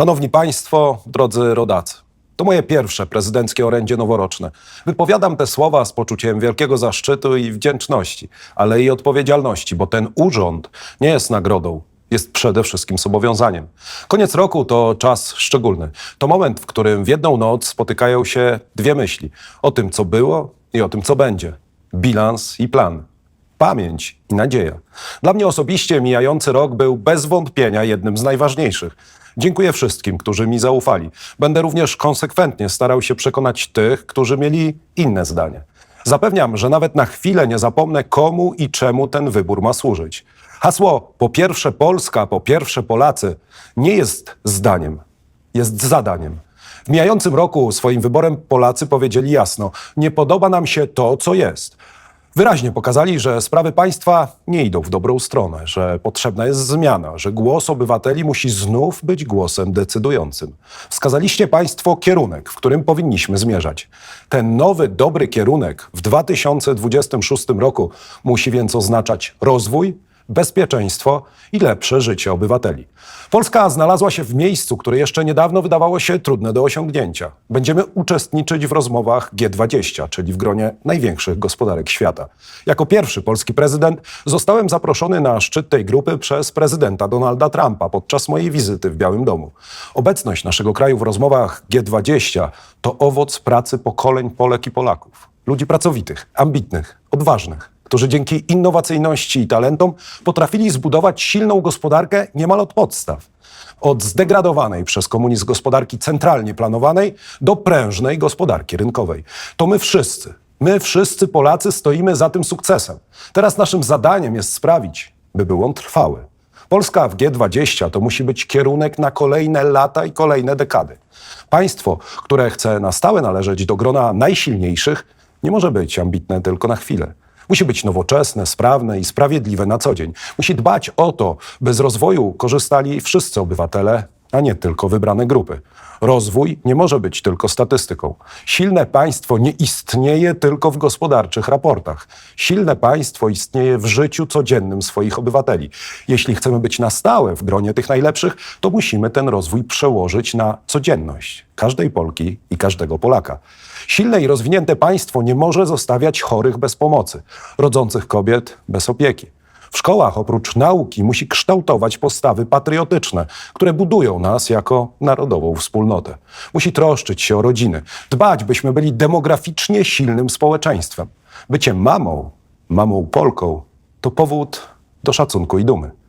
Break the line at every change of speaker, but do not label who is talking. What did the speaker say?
Szanowni Państwo, drodzy rodacy, to moje pierwsze prezydenckie orędzie noworoczne. Wypowiadam te słowa z poczuciem wielkiego zaszczytu i wdzięczności, ale i odpowiedzialności, bo ten urząd nie jest nagrodą, jest przede wszystkim zobowiązaniem. Koniec roku to czas szczególny. To moment, w którym w jedną noc spotykają się dwie myśli: o tym, co było i o tym, co będzie. Bilans i plan pamięć i nadzieja. Dla mnie osobiście mijający rok był bez wątpienia jednym z najważniejszych. Dziękuję wszystkim, którzy mi zaufali. Będę również konsekwentnie starał się przekonać tych, którzy mieli inne zdanie. Zapewniam, że nawet na chwilę nie zapomnę, komu i czemu ten wybór ma służyć. Hasło po pierwsze Polska, po pierwsze Polacy nie jest zdaniem, jest zadaniem. W mijającym roku swoim wyborem Polacy powiedzieli jasno: nie podoba nam się to, co jest. Wyraźnie pokazali, że sprawy państwa nie idą w dobrą stronę, że potrzebna jest zmiana, że głos obywateli musi znów być głosem decydującym. Wskazaliście Państwo kierunek, w którym powinniśmy zmierzać. Ten nowy, dobry kierunek w 2026 roku musi więc oznaczać rozwój, bezpieczeństwo i lepsze życie obywateli. Polska znalazła się w miejscu, które jeszcze niedawno wydawało się trudne do osiągnięcia. Będziemy uczestniczyć w rozmowach G20, czyli w gronie największych gospodarek świata. Jako pierwszy polski prezydent zostałem zaproszony na szczyt tej grupy przez prezydenta Donalda Trumpa podczas mojej wizyty w Białym Domu. Obecność naszego kraju w rozmowach G20 to owoc pracy pokoleń Polek i Polaków. Ludzi pracowitych, ambitnych, odważnych którzy dzięki innowacyjności i talentom potrafili zbudować silną gospodarkę niemal od podstaw. Od zdegradowanej przez komunizm gospodarki centralnie planowanej do prężnej gospodarki rynkowej. To my wszyscy, my wszyscy Polacy stoimy za tym sukcesem. Teraz naszym zadaniem jest sprawić, by był on trwały. Polska w G20 to musi być kierunek na kolejne lata i kolejne dekady. Państwo, które chce na stałe należeć do grona najsilniejszych, nie może być ambitne tylko na chwilę. Musi być nowoczesne, sprawne i sprawiedliwe na co dzień. Musi dbać o to, by z rozwoju korzystali wszyscy obywatele, a nie tylko wybrane grupy. Rozwój nie może być tylko statystyką. Silne państwo nie istnieje tylko w gospodarczych raportach. Silne państwo istnieje w życiu codziennym swoich obywateli. Jeśli chcemy być na stałe w gronie tych najlepszych, to musimy ten rozwój przełożyć na codzienność każdej Polki i każdego Polaka. Silne i rozwinięte państwo nie może zostawiać chorych bez pomocy, rodzących kobiet bez opieki. W szkołach oprócz nauki musi kształtować postawy patriotyczne, które budują nas jako narodową wspólnotę. Musi troszczyć się o rodziny, dbać, byśmy byli demograficznie silnym społeczeństwem. Bycie mamą, mamą Polką, to powód do szacunku i dumy.